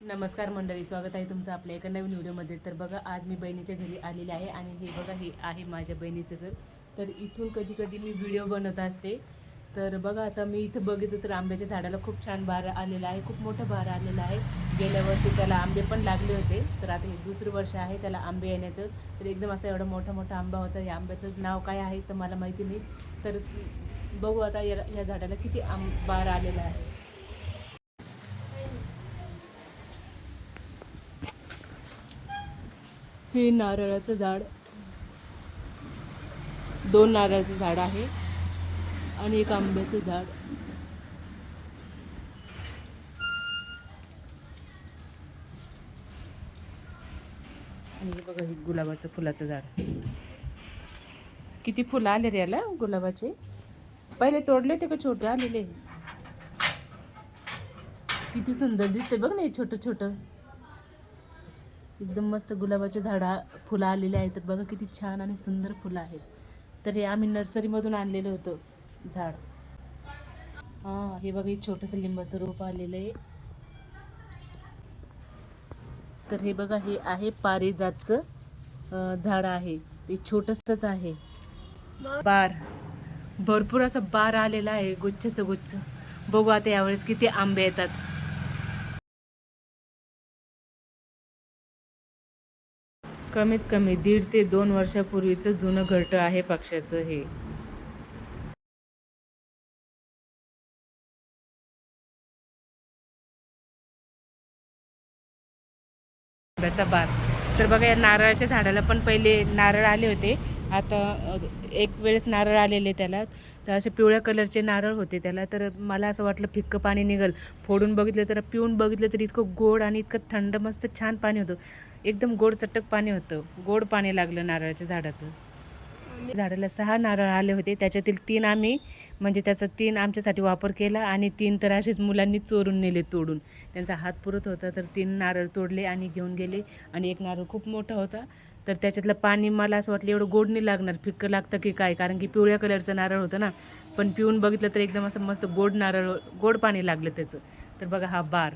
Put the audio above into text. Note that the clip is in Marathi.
नमस्कार मंडळी स्वागत आहे तुमचं आपल्या एका नवीन व्हिडिओमध्ये. तर बघा आज मी बहिणीच्या घरी आलेले आहे आणि हे बघा हे आहे माझ्या बहिणीचं घर. तर इथून कधी कधी मी व्हिडिओ बनवत असते. तर बघा आता मी इथं बघितलं तर आंब्याच्या झाडाला खूप छान बार आलेला आहे खूप मोठं बार आलेलं आहे. गेल्या वर्षी त्याला आंबे पण लागले होते. तर आता हे दुसरं वर्ष आहे त्याला आंबे येण्याचं. तर एकदम असा एवढा मोठा मोठा आंबा होता. या आंब्याचं नाव काय आहे तर मला माहिती नाही. तर बघू आता या या झाडाला किती आंब बार आलेला आहे. हे नारळाचं झाड. दोन नारळाचं झाड आहे आणि एक आंब्याचं झाड. आणि हे बघा हे गुलाबाचं फुलाचं झाड. किती फुलं आले रे याला गुलाबाचे? पहिले तोडले होते का छोटे आलेले? किती सुंदर दिसते बघ ना हे छोटं छोटं एकदम मस्त गुलाबाचे झाडा फुलं आलेले आहेत. तर बघा किती छान आणि सुंदर फुलं आहेत. तर हे आम्ही नर्सरीमधून आणलेलं होतं झाड. हां हे बघा हे छोटंसं लिंबाचं रोप आलेलं आहे. तर हे बघा हे आहे पारिजातचं अं, झाड आहे. ते छोटंसंच आहे. बार. भरपूर असं बार आलेला आहे. गुच्छचं गुच्छ. बघू आता यावेळेस किती आंबे येतात. कमीत कमी दीड ते दोन वर्षापूर्वीचं जुनं घरटं आहे पक्षाचं हे. आंब्याचा तर बघा या नारळाच्या झाडाला पण पहिले नारळ आले होते. आता एक वेळेस नारळ आलेले त्याला तर असे पिवळ्या कलरचे नारळ होते त्याला तर मला असं वाटलं फिक्कं पाणी निघल. फोडून बघितलं तर पिऊन बघितलं तर इतकं गोड आणि इतकं थंड मस्त छान पाणी होतं. एकदम गोड चटक पाणी होतं. गोड पाणी लागलं नारळाच्या झाडाचं. झाडाला सहा नारळ आले होते. त्याच्यातील तीन आम्ही म्हणजे त्याचा तीन आमच्यासाठी वापर केला आणि तीन तर असेच मुलांनी चोरून नेले तोडून. त्यांचा हात पुरत होता तर तीन नारळ तोडले आणि घेऊन गेले. आणि एक नारळ खूप मोठा होता. तर त्याच्यातलं पाणी मला असं वाटलं एवढं गोड नाही लागणार फिक्कं लागतं की काय? कारण की पिवळ्या कलरचं नारळ होतं ना. पण पिऊन बघितलं तर एकदम असं मस्त गोड नारळ गोड पाणी लागलं त्याचं. तर बघा हा बार.